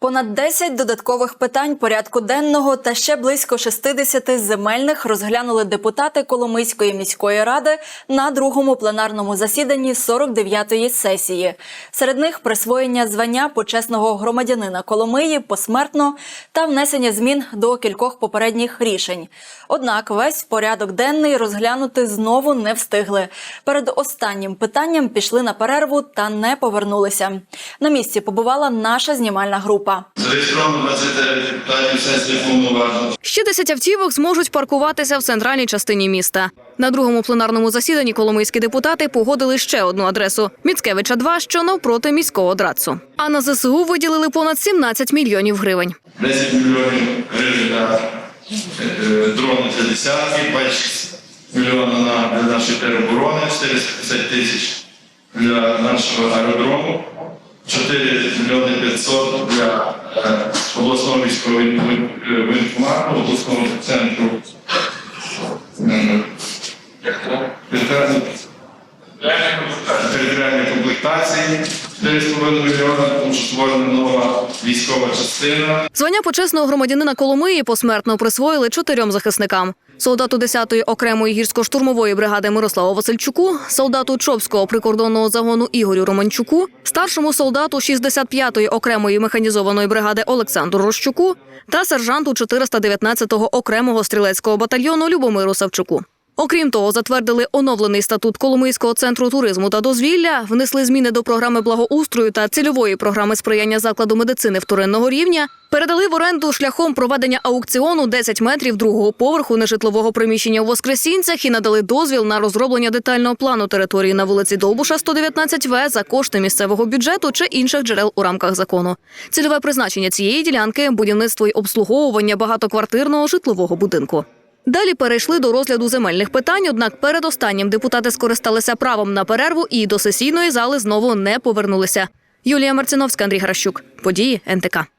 Понад 10 додаткових питань порядку денного та ще близько 60 земельних розглянули депутати Коломийської міської ради на другому пленарному засіданні 49-ї сесії. Серед них присвоєння звання почесного громадянина Коломиї посмертно та внесення змін до кількох попередніх рішень. Однак весь порядок денний розглянути знову не встигли. Перед останнім питанням пішли на перерву та не повернулися. На місці побувала наша знімальна група. Зареєстровано 29 депутатів сесії повноважень. Ще 10 автівок зможуть паркуватися в центральній частині міста. На другому пленарному засіданні коломийські депутати погодили ще одну адресу Міцкевича 2, що навпроти міського драцу. А на ЗСУ виділили понад 17 мільйонів гривень. 10 мільйонів гривень на е, дрони для десятки, 26 мільйонів на для нашої тероборони, 450 тисяч для нашого аеродрому, 4 мільйони 500 для е, обласного військового воєнкомату, обласного центру. Е, територіальної комплектації 4,5 мільйона, нова військова частина. Звання почесного громадянина Коломиї посмертно присвоїли чотирьом захисникам: солдату 10-ї окремої гірсько-штурмової бригади Мирославу Васильчуку, солдату Чопського прикордонного загону Ігорю Романчуку, старшому солдату 65-ї окремої механізованої бригади Олександру Рощуку та сержанту 419-го окремого стрілецького батальйону Любомиру Савчуку. Окрім того, затвердили оновлений статут Коломийського центру туризму та дозвілля, внесли зміни до програми благоустрою та цільової програми сприяння закладу медицини вторинного рівня, передали в оренду шляхом проведення аукціону 10 метрів другого поверху нежитлового приміщення у Воскресінцях і надали дозвіл на розроблення детального плану території на вулиці Довбуша 119В за кошти місцевого бюджету чи інших джерел у рамках закону. Цільове призначення цієї ділянки будівництво й обслуговування багатоквартирного житлового будинку. Далі перейшли до розгляду земельних питань. Однак перед останнім депутати скористалися правом на перерву і до сесійної зали знову не повернулися. Юлія Марциновська, Андрій Гращук. Події НТК.